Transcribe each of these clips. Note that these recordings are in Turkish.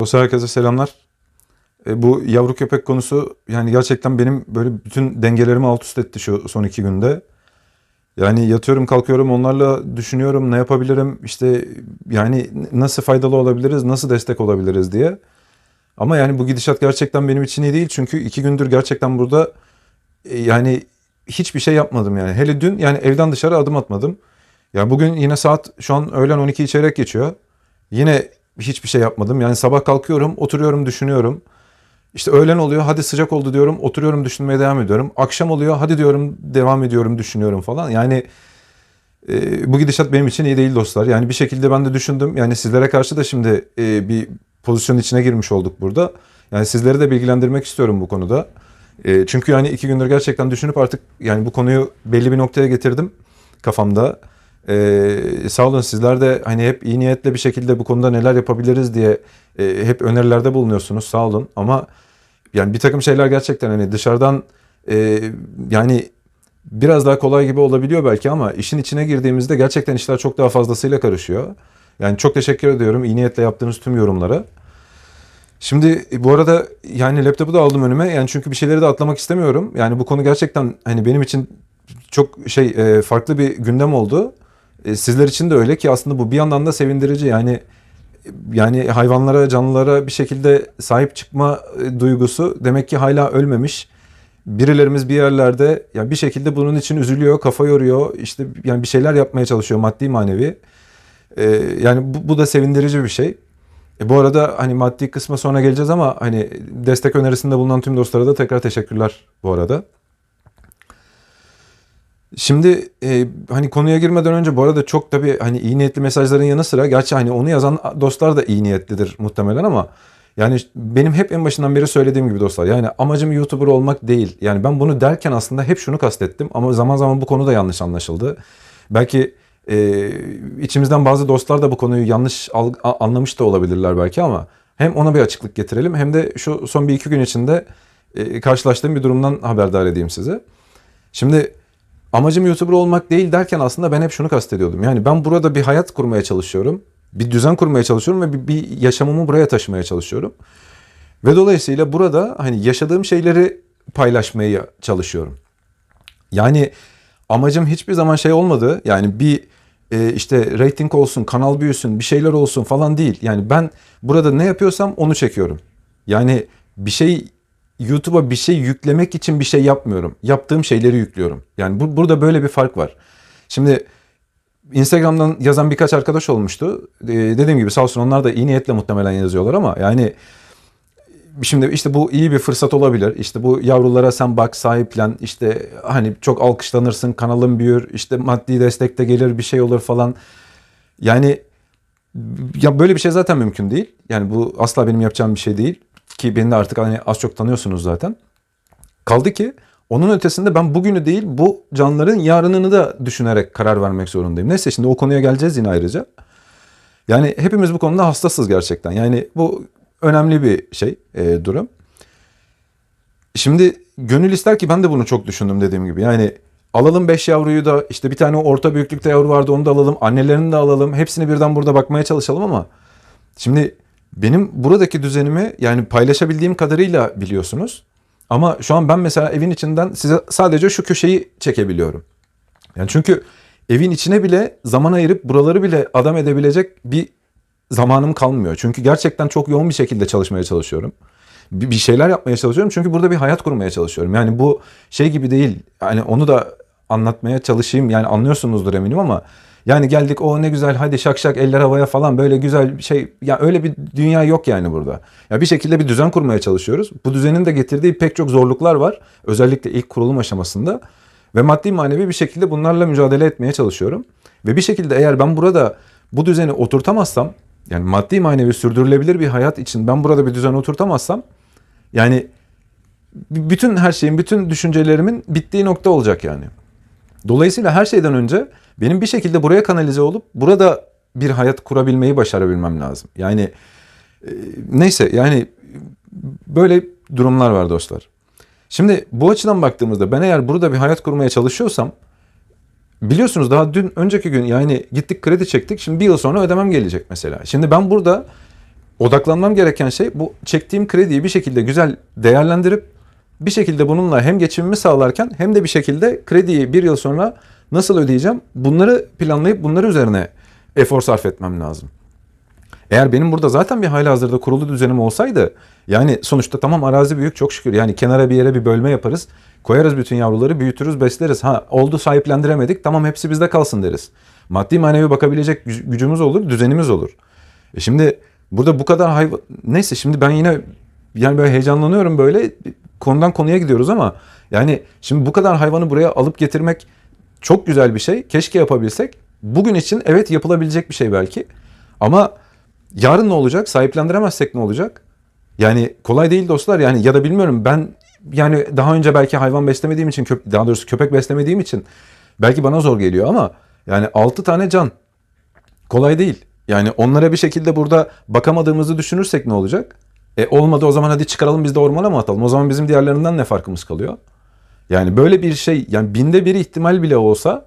Dostlar herkese selamlar. E, bu yavru köpek konusu yani gerçekten benim böyle bütün dengelerimi alt üst etti şu son iki günde. Yani yatıyorum kalkıyorum onlarla düşünüyorum ne yapabilirim işte yani nasıl faydalı olabiliriz nasıl destek olabiliriz diye. Ama yani bu gidişat gerçekten benim için iyi değil çünkü iki gündür gerçekten burada e, yani hiçbir şey yapmadım yani. Hele dün yani evden dışarı adım atmadım. Ya bugün yine saat şu an öğlen 12 çeyrek geçiyor. Yine hiçbir şey yapmadım. Yani sabah kalkıyorum, oturuyorum, düşünüyorum. İşte öğlen oluyor, hadi sıcak oldu diyorum, oturuyorum düşünmeye devam ediyorum. Akşam oluyor, hadi diyorum, devam ediyorum, düşünüyorum falan. Yani e, bu gidişat benim için iyi değil dostlar. Yani bir şekilde ben de düşündüm. Yani sizlere karşı da şimdi e, bir pozisyon içine girmiş olduk burada. Yani sizleri de bilgilendirmek istiyorum bu konuda. E, çünkü yani iki gündür gerçekten düşünüp artık yani bu konuyu belli bir noktaya getirdim kafamda. Ee, sağ olun sizler de hani hep iyi niyetle bir şekilde bu konuda neler yapabiliriz diye e, hep önerilerde bulunuyorsunuz sağ olun ama yani bir takım şeyler gerçekten hani dışarıdan e, yani biraz daha kolay gibi olabiliyor belki ama işin içine girdiğimizde gerçekten işler çok daha fazlasıyla karışıyor. Yani çok teşekkür ediyorum iyi niyetle yaptığınız tüm yorumlara. Şimdi e, bu arada yani laptopu da aldım önüme yani çünkü bir şeyleri de atlamak istemiyorum. Yani bu konu gerçekten hani benim için çok şey e, farklı bir gündem oldu. E, sizler için de öyle ki aslında bu bir yandan da sevindirici. Yani yani hayvanlara, canlılara bir şekilde sahip çıkma e, duygusu demek ki hala ölmemiş. Birilerimiz bir yerlerde yani bir şekilde bunun için üzülüyor, kafa yoruyor. işte yani bir şeyler yapmaya çalışıyor maddi manevi. E, yani bu, bu da sevindirici bir şey. E, bu arada hani maddi kısma sonra geleceğiz ama hani destek önerisinde bulunan tüm dostlara da tekrar teşekkürler bu arada. Şimdi e, hani konuya girmeden önce bu arada çok tabii hani iyi niyetli mesajların yanı sıra gerçi hani onu yazan dostlar da iyi niyetlidir muhtemelen ama yani benim hep en başından beri söylediğim gibi dostlar yani amacım YouTuber olmak değil. Yani ben bunu derken aslında hep şunu kastettim ama zaman zaman bu konu da yanlış anlaşıldı. Belki e, içimizden bazı dostlar da bu konuyu yanlış al, anlamış da olabilirler belki ama hem ona bir açıklık getirelim hem de şu son bir iki gün içinde e, karşılaştığım bir durumdan haberdar edeyim size. Şimdi amacım YouTuber olmak değil derken aslında ben hep şunu kastediyordum. Yani ben burada bir hayat kurmaya çalışıyorum. Bir düzen kurmaya çalışıyorum ve bir, bir yaşamımı buraya taşımaya çalışıyorum. Ve dolayısıyla burada hani yaşadığım şeyleri paylaşmaya çalışıyorum. Yani amacım hiçbir zaman şey olmadı. Yani bir e, işte rating olsun, kanal büyüsün, bir şeyler olsun falan değil. Yani ben burada ne yapıyorsam onu çekiyorum. Yani bir şey YouTube'a bir şey yüklemek için bir şey yapmıyorum. Yaptığım şeyleri yüklüyorum. Yani bu, burada böyle bir fark var. Şimdi Instagram'dan yazan birkaç arkadaş olmuştu. Ee, dediğim gibi sağ olsun onlar da iyi niyetle muhtemelen yazıyorlar ama yani şimdi işte bu iyi bir fırsat olabilir. İşte bu yavrulara sen bak sahiplen işte hani çok alkışlanırsın kanalın büyür işte maddi destek de gelir bir şey olur falan. Yani ya böyle bir şey zaten mümkün değil. Yani bu asla benim yapacağım bir şey değil ki beni de artık hani az çok tanıyorsunuz zaten. Kaldı ki onun ötesinde ben bugünü değil bu canlıların yarınını da düşünerek karar vermek zorundayım. Neyse şimdi o konuya geleceğiz yine ayrıca. Yani hepimiz bu konuda hassasız gerçekten. Yani bu önemli bir şey, e, durum. Şimdi gönül ister ki ben de bunu çok düşündüm dediğim gibi. Yani alalım 5 yavruyu da işte bir tane orta büyüklükte yavru vardı onu da alalım. Annelerini de alalım. Hepsini birden burada bakmaya çalışalım ama şimdi benim buradaki düzenimi yani paylaşabildiğim kadarıyla biliyorsunuz. Ama şu an ben mesela evin içinden size sadece şu köşeyi çekebiliyorum. Yani çünkü evin içine bile zaman ayırıp buraları bile adam edebilecek bir zamanım kalmıyor. Çünkü gerçekten çok yoğun bir şekilde çalışmaya çalışıyorum. Bir şeyler yapmaya çalışıyorum. Çünkü burada bir hayat kurmaya çalışıyorum. Yani bu şey gibi değil. Yani onu da anlatmaya çalışayım. Yani anlıyorsunuzdur eminim ama yani geldik o ne güzel hadi şak şak eller havaya falan böyle güzel şey. Ya öyle bir dünya yok yani burada. Ya bir şekilde bir düzen kurmaya çalışıyoruz. Bu düzenin de getirdiği pek çok zorluklar var. Özellikle ilk kurulum aşamasında. Ve maddi manevi bir şekilde bunlarla mücadele etmeye çalışıyorum. Ve bir şekilde eğer ben burada bu düzeni oturtamazsam yani maddi manevi sürdürülebilir bir hayat için ben burada bir düzen oturtamazsam yani bütün her şeyin, bütün düşüncelerimin bittiği nokta olacak yani. Dolayısıyla her şeyden önce benim bir şekilde buraya kanalize olup burada bir hayat kurabilmeyi başarabilmem lazım. Yani e, neyse yani böyle durumlar var dostlar. Şimdi bu açıdan baktığımızda ben eğer burada bir hayat kurmaya çalışıyorsam biliyorsunuz daha dün önceki gün yani gittik kredi çektik. Şimdi bir yıl sonra ödemem gelecek mesela. Şimdi ben burada odaklanmam gereken şey bu çektiğim krediyi bir şekilde güzel değerlendirip bir şekilde bununla hem geçimimi sağlarken hem de bir şekilde krediyi bir yıl sonra nasıl ödeyeceğim bunları planlayıp bunları üzerine efor sarf etmem lazım. Eğer benim burada zaten bir hali hazırda kurulu düzenim olsaydı yani sonuçta tamam arazi büyük çok şükür yani kenara bir yere bir bölme yaparız. Koyarız bütün yavruları büyütürüz besleriz. Ha oldu sahiplendiremedik tamam hepsi bizde kalsın deriz. Maddi manevi bakabilecek güc- gücümüz olur düzenimiz olur. E şimdi burada bu kadar hayvan... Neyse şimdi ben yine yani böyle heyecanlanıyorum böyle konudan konuya gidiyoruz ama yani şimdi bu kadar hayvanı buraya alıp getirmek çok güzel bir şey. Keşke yapabilsek. Bugün için evet yapılabilecek bir şey belki. Ama yarın ne olacak? Sahiplendiremezsek ne olacak? Yani kolay değil dostlar. Yani ya da bilmiyorum ben yani daha önce belki hayvan beslemediğim için daha doğrusu köpek beslemediğim için belki bana zor geliyor ama yani 6 tane can kolay değil. Yani onlara bir şekilde burada bakamadığımızı düşünürsek ne olacak? E olmadı o zaman hadi çıkaralım biz de ormana mı atalım? O zaman bizim diğerlerinden ne farkımız kalıyor? Yani böyle bir şey yani binde bir ihtimal bile olsa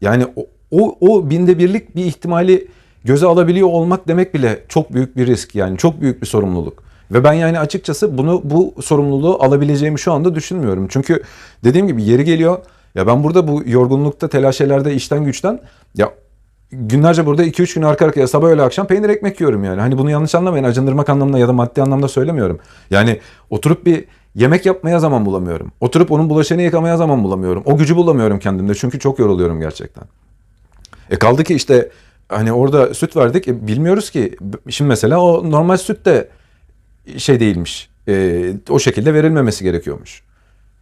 yani o, o, o binde birlik bir ihtimali göze alabiliyor olmak demek bile çok büyük bir risk yani çok büyük bir sorumluluk. Ve ben yani açıkçası bunu bu sorumluluğu alabileceğimi şu anda düşünmüyorum. Çünkü dediğim gibi yeri geliyor ya ben burada bu yorgunlukta telaşelerde işten güçten ya günlerce burada 2-3 gün arka arkaya sabah öğle akşam peynir ekmek yiyorum yani. Hani bunu yanlış anlamayın acındırmak anlamında ya da maddi anlamda söylemiyorum. Yani oturup bir yemek yapmaya zaman bulamıyorum. Oturup onun bulaşığını yıkamaya zaman bulamıyorum. O gücü bulamıyorum kendimde çünkü çok yoruluyorum gerçekten. E kaldı ki işte hani orada süt verdik e, bilmiyoruz ki. Şimdi mesela o normal süt de şey değilmiş. E, o şekilde verilmemesi gerekiyormuş.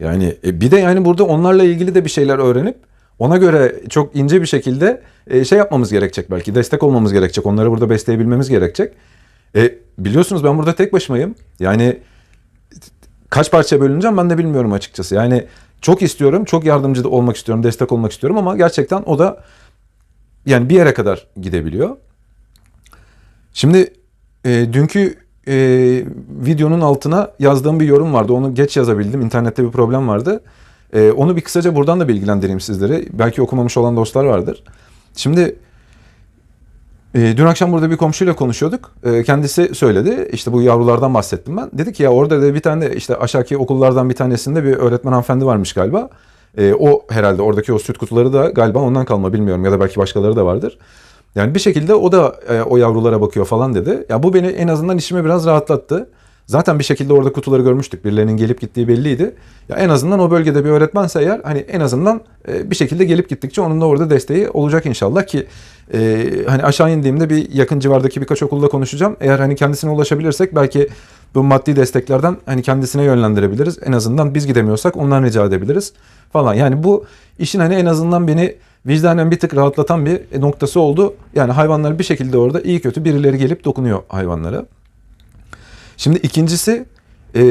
Yani e, bir de yani burada onlarla ilgili de bir şeyler öğrenip ona göre çok ince bir şekilde e, şey yapmamız gerekecek belki. Destek olmamız gerekecek. Onları burada besleyebilmemiz gerekecek. E, biliyorsunuz ben burada tek başımayım. Yani kaç parça bölüneceğim ben de bilmiyorum açıkçası. Yani çok istiyorum, çok yardımcı da olmak istiyorum, destek olmak istiyorum ama gerçekten o da yani bir yere kadar gidebiliyor. Şimdi e, dünkü e, videonun altına yazdığım bir yorum vardı. Onu geç yazabildim. İnternette bir problem vardı. E, onu bir kısaca buradan da bilgilendireyim sizleri. Belki okumamış olan dostlar vardır. Şimdi e, dün akşam burada bir komşuyla konuşuyorduk. E, kendisi söyledi. İşte bu yavrulardan bahsettim ben. Dedi ki ya orada da bir tane işte aşağıki okullardan bir tanesinde bir öğretmen hanımefendi varmış galiba. E, o herhalde oradaki o süt kutuları da galiba ondan kalma bilmiyorum ya da belki başkaları da vardır. Yani bir şekilde o da e, o yavrulara bakıyor falan dedi. Ya bu beni en azından işimi biraz rahatlattı. Zaten bir şekilde orada kutuları görmüştük. Birilerinin gelip gittiği belliydi. Ya en azından o bölgede bir öğretmense eğer hani en azından e, bir şekilde gelip gittikçe onun da orada desteği olacak inşallah ki e, hani aşağı indiğimde bir yakın civardaki birkaç okulda konuşacağım. Eğer hani kendisine ulaşabilirsek belki bu maddi desteklerden hani kendisine yönlendirebiliriz. En azından biz gidemiyorsak ondan rica edebiliriz falan. Yani bu işin hani en azından beni vicdanen bir tık rahatlatan bir noktası oldu. Yani hayvanlar bir şekilde orada iyi kötü birileri gelip dokunuyor hayvanlara. Şimdi ikincisi e,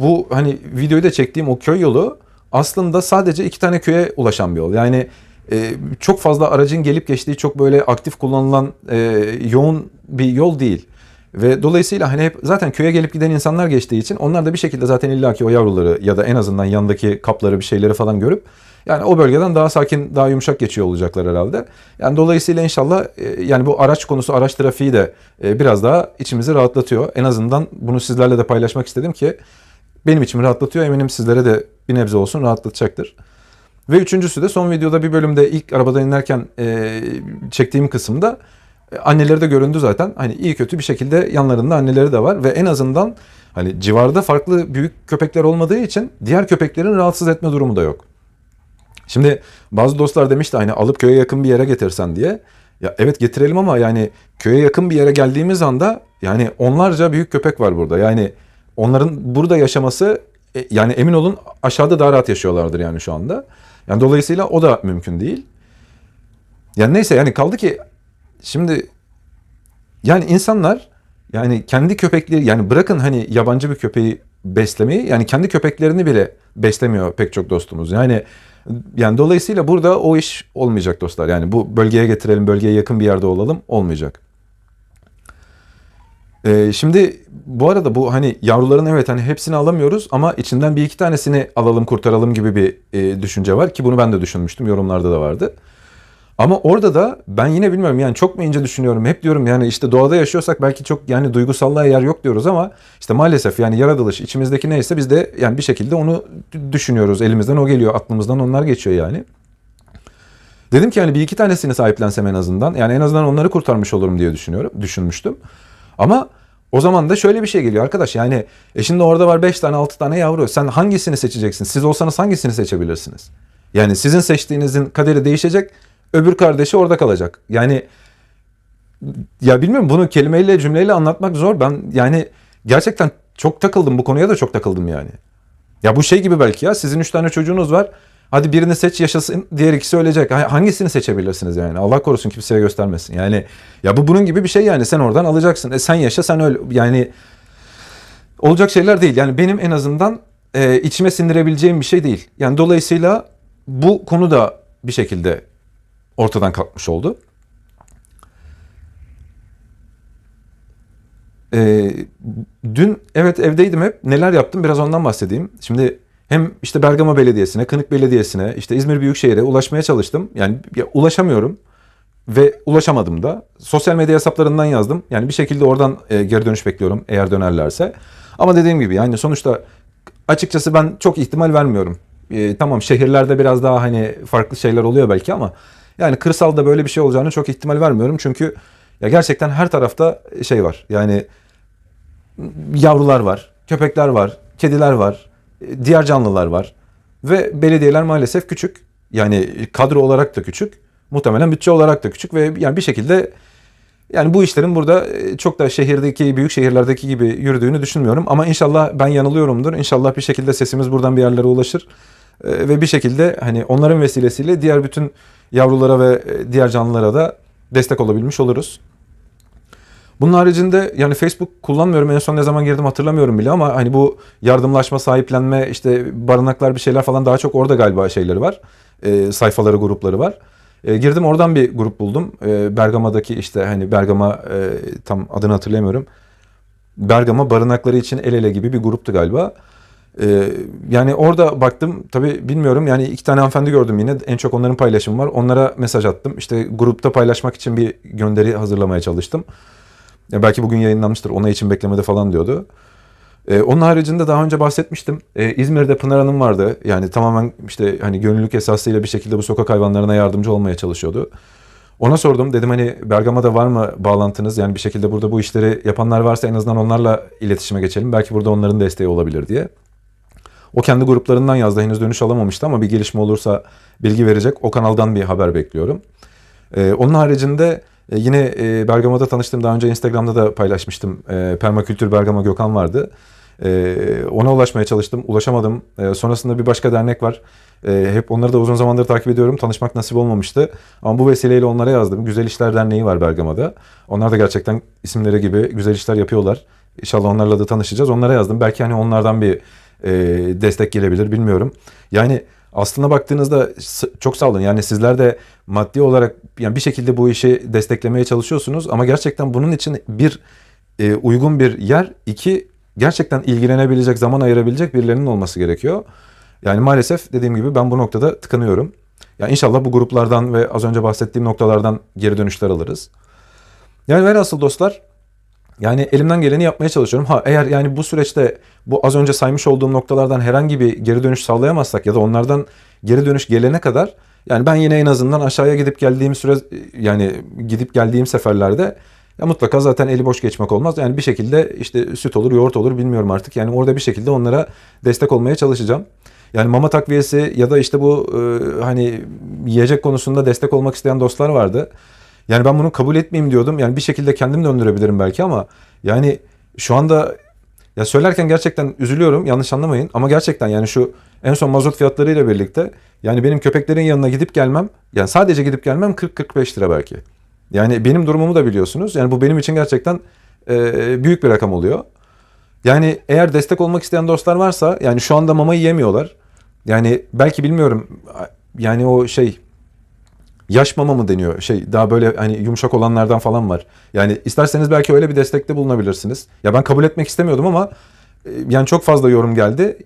bu hani videoyu da çektiğim o köy yolu aslında sadece iki tane köye ulaşan bir yol. Yani e, çok fazla aracın gelip geçtiği çok böyle aktif kullanılan e, yoğun bir yol değil. Ve dolayısıyla hani hep zaten köye gelip giden insanlar geçtiği için onlar da bir şekilde zaten illaki o yavruları ya da en azından yanındaki kapları bir şeyleri falan görüp yani o bölgeden daha sakin, daha yumuşak geçiyor olacaklar herhalde. Yani dolayısıyla inşallah e, yani bu araç konusu, araç trafiği de e, biraz daha içimizi rahatlatıyor. En azından bunu sizlerle de paylaşmak istedim ki benim içimi rahatlatıyor. Eminim sizlere de bir nebze olsun rahatlatacaktır. Ve üçüncüsü de son videoda bir bölümde ilk arabadan inerken e, çektiğim kısımda anneleri de göründü zaten. Hani iyi kötü bir şekilde yanlarında anneleri de var ve en azından hani civarda farklı büyük köpekler olmadığı için diğer köpeklerin rahatsız etme durumu da yok. Şimdi bazı dostlar demişti hani alıp köye yakın bir yere getirsen diye. Ya evet getirelim ama yani köye yakın bir yere geldiğimiz anda yani onlarca büyük köpek var burada. Yani onların burada yaşaması e, yani emin olun aşağıda daha rahat yaşıyorlardır yani şu anda. Yani dolayısıyla o da mümkün değil. Yani neyse yani kaldı ki şimdi yani insanlar yani kendi köpekleri yani bırakın hani yabancı bir köpeği beslemeyi yani kendi köpeklerini bile beslemiyor pek çok dostumuz. Yani yani dolayısıyla burada o iş olmayacak dostlar. Yani bu bölgeye getirelim, bölgeye yakın bir yerde olalım olmayacak. Ee, şimdi bu arada bu hani yavruların evet hani hepsini alamıyoruz ama içinden bir iki tanesini alalım kurtaralım gibi bir e, düşünce var ki bunu ben de düşünmüştüm yorumlarda da vardı. Ama orada da ben yine bilmiyorum yani çok mu ince düşünüyorum. Hep diyorum yani işte doğada yaşıyorsak belki çok yani duygusallığa yer yok diyoruz ama işte maalesef yani yaratılış içimizdeki neyse biz de yani bir şekilde onu düşünüyoruz. Elimizden o geliyor, aklımızdan onlar geçiyor yani. Dedim ki yani bir iki tanesini sahiplensem en azından. Yani en azından onları kurtarmış olurum diye düşünüyorum, düşünmüştüm. Ama o zaman da şöyle bir şey geliyor arkadaş. Yani e şimdi orada var 5 tane 6 tane yavru. Sen hangisini seçeceksin? Siz olsanız hangisini seçebilirsiniz? Yani sizin seçtiğinizin kaderi değişecek. Öbür kardeşi orada kalacak. Yani ya bilmiyorum bunu kelimeyle cümleyle anlatmak zor. Ben yani gerçekten çok takıldım bu konuya da çok takıldım yani. Ya bu şey gibi belki ya sizin üç tane çocuğunuz var. Hadi birini seç yaşasın diğer ikisi ölecek. Ha- Hangisini seçebilirsiniz yani? Allah korusun kimseye göstermesin. Yani ya bu bunun gibi bir şey yani sen oradan alacaksın. E sen yaşa sen öl yani olacak şeyler değil. Yani benim en azından e, içime sindirebileceğim bir şey değil. Yani dolayısıyla bu konu da bir şekilde ortadan kalkmış oldu. Ee, dün evet evdeydim hep. Neler yaptım biraz ondan bahsedeyim. Şimdi hem işte Bergama Belediyesi'ne, Kınık Belediyesi'ne, işte İzmir Büyükşehir'e ulaşmaya çalıştım. Yani ya ulaşamıyorum ve ulaşamadım da. Sosyal medya hesaplarından yazdım. Yani bir şekilde oradan e, geri dönüş bekliyorum eğer dönerlerse. Ama dediğim gibi yani sonuçta açıkçası ben çok ihtimal vermiyorum. E, tamam şehirlerde biraz daha hani farklı şeyler oluyor belki ama yani kırsalda böyle bir şey olacağını çok ihtimal vermiyorum. Çünkü ya gerçekten her tarafta şey var. Yani yavrular var, köpekler var, kediler var, diğer canlılar var. Ve belediyeler maalesef küçük. Yani kadro olarak da küçük. Muhtemelen bütçe olarak da küçük ve yani bir şekilde yani bu işlerin burada e, çok da şehirdeki, büyük şehirlerdeki gibi yürüdüğünü düşünmüyorum. Ama inşallah ben yanılıyorumdur. İnşallah bir şekilde sesimiz buradan bir yerlere ulaşır. E, Ve bir şekilde hani onların vesilesiyle diğer bütün yavrulara ve e, diğer canlılara da destek olabilmiş oluruz. Bunun haricinde yani Facebook kullanmıyorum. En son ne zaman girdim hatırlamıyorum bile ama hani bu yardımlaşma, sahiplenme, işte barınaklar bir şeyler falan daha çok orada galiba şeyleri var. E, sayfaları, grupları var. E, girdim oradan bir grup buldum. E, Bergama'daki işte hani Bergama e, tam adını hatırlayamıyorum. Bergama barınakları için el ele gibi bir gruptu galiba. E, yani orada baktım tabii bilmiyorum yani iki tane hanımefendi gördüm yine en çok onların paylaşımı var. Onlara mesaj attım. İşte grupta paylaşmak için bir gönderi hazırlamaya çalıştım. Ya belki bugün yayınlanmıştır. Ona için beklemede falan diyordu. Ee, onun haricinde daha önce bahsetmiştim. Ee, İzmir'de Pınar Hanım vardı. Yani tamamen işte hani gönüllülük esasıyla bir şekilde bu sokak hayvanlarına yardımcı olmaya çalışıyordu. Ona sordum. Dedim hani Bergama'da var mı bağlantınız? Yani bir şekilde burada bu işleri yapanlar varsa en azından onlarla iletişime geçelim. Belki burada onların desteği olabilir diye. O kendi gruplarından yazdı. Henüz dönüş alamamıştı ama bir gelişme olursa bilgi verecek. O kanaldan bir haber bekliyorum. Ee, onun haricinde e, yine e, Bergama'da tanıştım. Daha önce Instagram'da da paylaşmıştım. E, Permakültür Bergama Gökhan vardı. E, ona ulaşmaya çalıştım. Ulaşamadım. E, sonrasında bir başka dernek var. E, hep onları da uzun zamandır takip ediyorum. Tanışmak nasip olmamıştı. Ama bu vesileyle onlara yazdım. Güzel İşler Derneği var Bergama'da. Onlar da gerçekten isimleri gibi güzel işler yapıyorlar. İnşallah onlarla da tanışacağız. Onlara yazdım. Belki hani onlardan bir e, destek gelebilir bilmiyorum. Yani aslına baktığınızda çok sağ olun. Yani sizler de maddi olarak yani bir şekilde bu işi desteklemeye çalışıyorsunuz ama gerçekten bunun için bir e, uygun bir yer, iki gerçekten ilgilenebilecek, zaman ayırabilecek birilerinin olması gerekiyor. Yani maalesef dediğim gibi ben bu noktada tıkanıyorum. Ya inşallah bu gruplardan ve az önce bahsettiğim noktalardan geri dönüşler alırız. Yani velhasıl dostlar yani elimden geleni yapmaya çalışıyorum. Ha eğer yani bu süreçte bu az önce saymış olduğum noktalardan herhangi bir geri dönüş sağlayamazsak ya da onlardan geri dönüş gelene kadar yani ben yine en azından aşağıya gidip geldiğim süre yani gidip geldiğim seferlerde ya mutlaka zaten eli boş geçmek olmaz. Yani bir şekilde işte süt olur, yoğurt olur bilmiyorum artık. Yani orada bir şekilde onlara destek olmaya çalışacağım. Yani mama takviyesi ya da işte bu e, hani yiyecek konusunda destek olmak isteyen dostlar vardı. Yani ben bunu kabul etmeyeyim diyordum. Yani bir şekilde kendim döndürebilirim belki ama yani şu anda ya söylerken gerçekten üzülüyorum. Yanlış anlamayın ama gerçekten yani şu en son mazot fiyatlarıyla birlikte yani benim köpeklerin yanına gidip gelmem yani sadece gidip gelmem 40-45 lira belki. Yani benim durumumu da biliyorsunuz. Yani bu benim için gerçekten e, büyük bir rakam oluyor. Yani eğer destek olmak isteyen dostlar varsa yani şu anda mama yiyemiyorlar. Yani belki bilmiyorum yani o şey yaş mama mı deniyor? Şey daha böyle hani yumuşak olanlardan falan var. Yani isterseniz belki öyle bir destekte bulunabilirsiniz. Ya ben kabul etmek istemiyordum ama e, yani çok fazla yorum geldi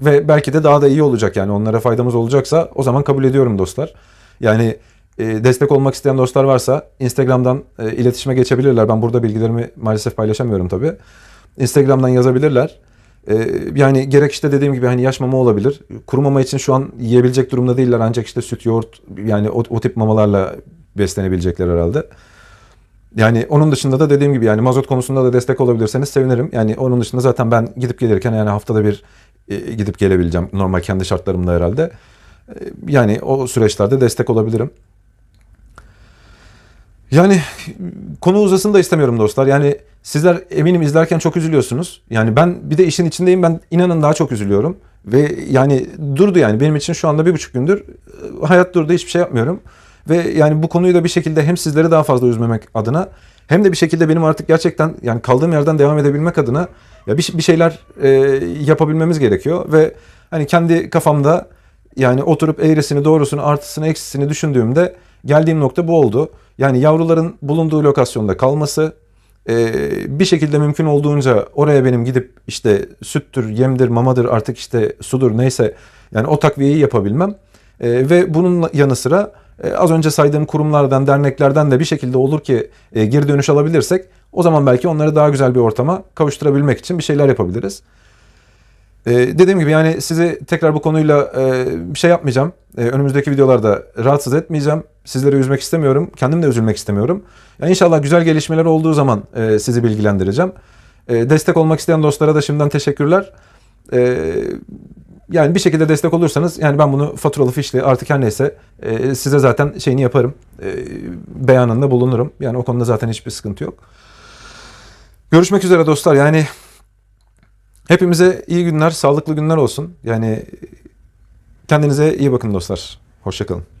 ve belki de daha da iyi olacak yani onlara faydamız olacaksa o zaman kabul ediyorum dostlar. Yani e, destek olmak isteyen dostlar varsa Instagram'dan e, iletişime geçebilirler. Ben burada bilgilerimi maalesef paylaşamıyorum tabii. Instagram'dan yazabilirler. E, yani gerek işte dediğim gibi hani yaş mama olabilir. Kuru mama için şu an yiyebilecek durumda değiller ancak işte süt, yoğurt yani o, o tip mamalarla beslenebilecekler herhalde. Yani onun dışında da dediğim gibi yani mazot konusunda da destek olabilirseniz sevinirim. Yani onun dışında zaten ben gidip gelirken yani haftada bir e, gidip gelebileceğim normal kendi şartlarımda herhalde. E, yani o süreçlerde destek olabilirim. Yani konu uzasını da istemiyorum dostlar. Yani sizler eminim izlerken çok üzülüyorsunuz. Yani ben bir de işin içindeyim. Ben inanın daha çok üzülüyorum. Ve yani durdu yani benim için şu anda bir buçuk gündür hayat durdu hiçbir şey yapmıyorum. Ve yani bu konuyu da bir şekilde hem sizleri daha fazla üzmemek adına hem de bir şekilde benim artık gerçekten yani kaldığım yerden devam edebilmek adına ya bir, bir şeyler e, yapabilmemiz gerekiyor ve hani kendi kafamda yani oturup eğrisini, doğrusunu, artısını, eksisini düşündüğümde geldiğim nokta bu oldu. Yani yavruların bulunduğu lokasyonda kalması, e, bir şekilde mümkün olduğunca oraya benim gidip işte süttür, yemdir, mamadır artık işte sudur neyse yani o takviyeyi yapabilmem. E, ve bunun yanı sıra e, az önce saydığım kurumlardan, derneklerden de bir şekilde olur ki e, geri dönüş alabilirsek o zaman belki onları daha güzel bir ortama kavuşturabilmek için bir şeyler yapabiliriz. Ee, dediğim gibi yani sizi tekrar bu konuyla e, bir şey yapmayacağım. Ee, önümüzdeki videolarda rahatsız etmeyeceğim. Sizleri üzmek istemiyorum. Kendim de üzülmek istemiyorum. Yani inşallah güzel gelişmeler olduğu zaman e, sizi bilgilendireceğim. E, destek olmak isteyen dostlara da şimdiden teşekkürler. E, yani bir şekilde destek olursanız yani ben bunu faturalı fişli artık her neyse e, size zaten şeyini yaparım. E, beyanında bulunurum. Yani o konuda zaten hiçbir sıkıntı yok. Görüşmek üzere dostlar. Yani Hepimize iyi günler, sağlıklı günler olsun. Yani kendinize iyi bakın dostlar. Hoşçakalın.